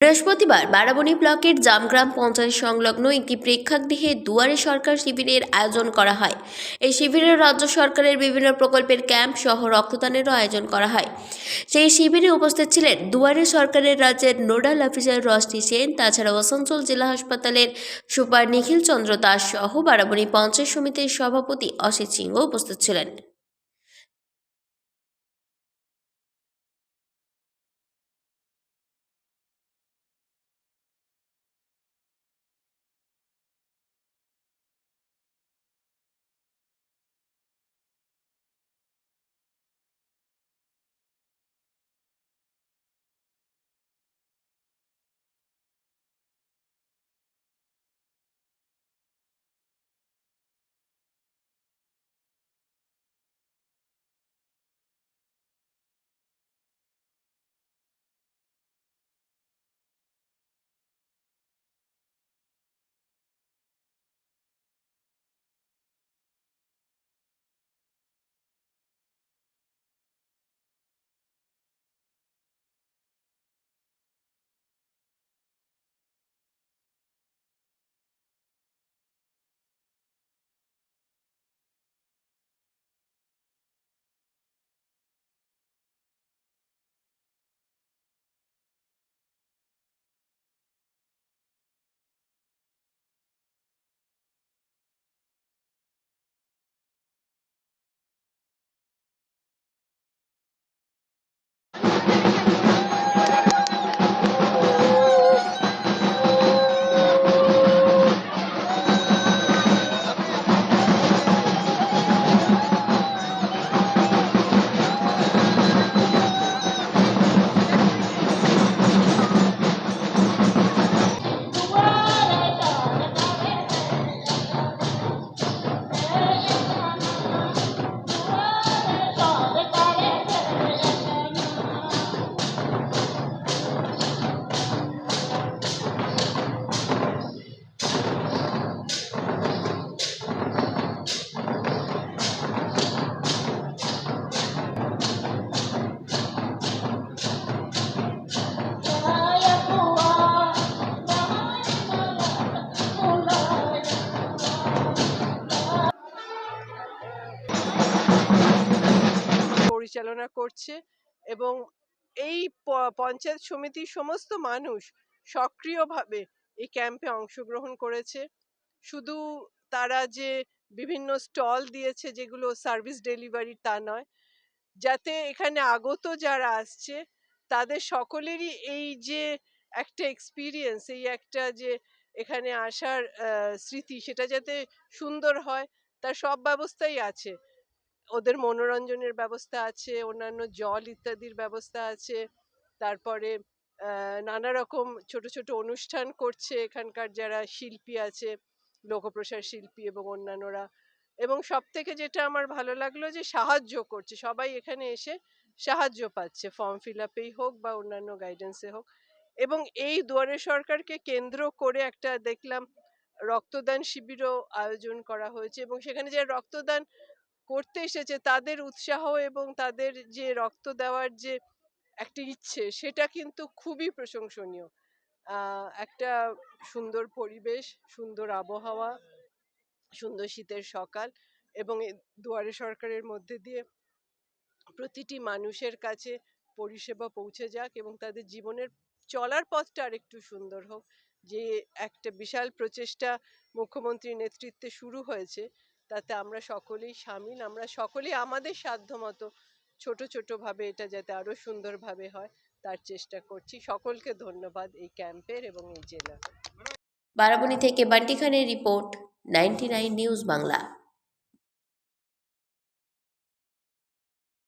বৃহস্পতিবার বারাবণী ব্লকের জামগ্রাম পঞ্চায়েত সংলগ্ন একটি প্রেক্ষাগৃহে দুয়ারে সরকার শিবিরের আয়োজন করা হয়। এই শিবিরে রাজ্য সরকারের বিভিন্ন প্রকল্পের ক্যাম্প সহ রক্তদানেরও আয়োজন করা হয়। সেই শিবিরে উপস্থিত ছিলেন দুয়ারে সরকারের রাজ্যের নোডাল অফিসার রশনি সেন তাছাড়া আসানসোল জেলা হাসপাতালের সুপার নিখিল চন্দ্র দাস সহ বারাবণী পঞ্চায়েত সমিতির সভাপতি অসিত সিংহ উপস্থিত ছিলেন। পরিচালনা করছে এবং এই পঞ্চায়েত সমিতির সমস্ত মানুষ সক্রিয়ভাবে এই ক্যাম্পে অংশগ্রহণ করেছে। শুধু তারা যে বিভিন্ন স্টল দিয়েছে যেগুলো সার্ভিস ডেলিভারি তা নয়, যাতে এখানে আগত যারা আসছে, তাদের সকলেরই এই যে একটা এক্সপিরিয়েন্স এই একটা যে এখানে আসার স্মৃতি, সেটা যাতে সুন্দর হয়, তার সব ব্যবস্থাই আছে। ওদের মনোরঞ্জনের ব্যবস্থা আছে, অন্যান্য জল ইত্যাদির ব্যবস্থা আছে। তারপরে নানা রকম ছোট ছোট অনুষ্ঠান করছে এখানকার যারা শিল্পী আছে, লোকপ্রসার শিল্পী এবং অন্যান্যরা। এবং সব থেকে যেটা আমার ভালো লাগল যে সাহায্য করছে, সবাই এখানে এসে সাহায্য পাচ্ছে, ফর্ম ফিল আপেই হোক বা অন্যান্য গাইডেন্সে হোক। এবং এই দুয়ারে সরকারকে কেন্দ্র করে একটা দেখলাম, রক্তদান শিবিরও আয়োজন করা হয়েছে এবং সেখানে যে রক্তদান করতে এসেছে তাদের উৎসাহ এবং তাদের যে রক্ত দেওয়ার যে একটা ইচ্ছে, সেটা কিন্তু খুবই প্রশংসনীয়। একটা সুন্দর পরিবেশ, সুন্দর আবহাওয়া, সুন্দর শীতের সকাল এবং দুয়ারে সরকারের মধ্যে দিয়ে প্রতিটি মানুষের কাছে পরিষেবা পৌঁছে যাক এবং তাদের জীবনের চলার পথটা আরেকটু সুন্দর হোক। যে একটা বিশাল প্রচেষ্টা মুখ্যমন্ত্রীর নেতৃত্বে শুরু হয়েছে তাতে আমরা সকলেই সামিল, আমরা সকলেই আমাদের সাধ্যমতো ছোট ছোট ভাবে এটা যাতে আরও সুন্দরভাবে হয়, তার চেষ্টা করছি। সকলকে ধন্যবাদ এই ক্যাম্পের এবং এই জেলার। বারাবণী থেকে বান্টি খানের রিপোর্ট, নাইনটি নিউজ বাংলা।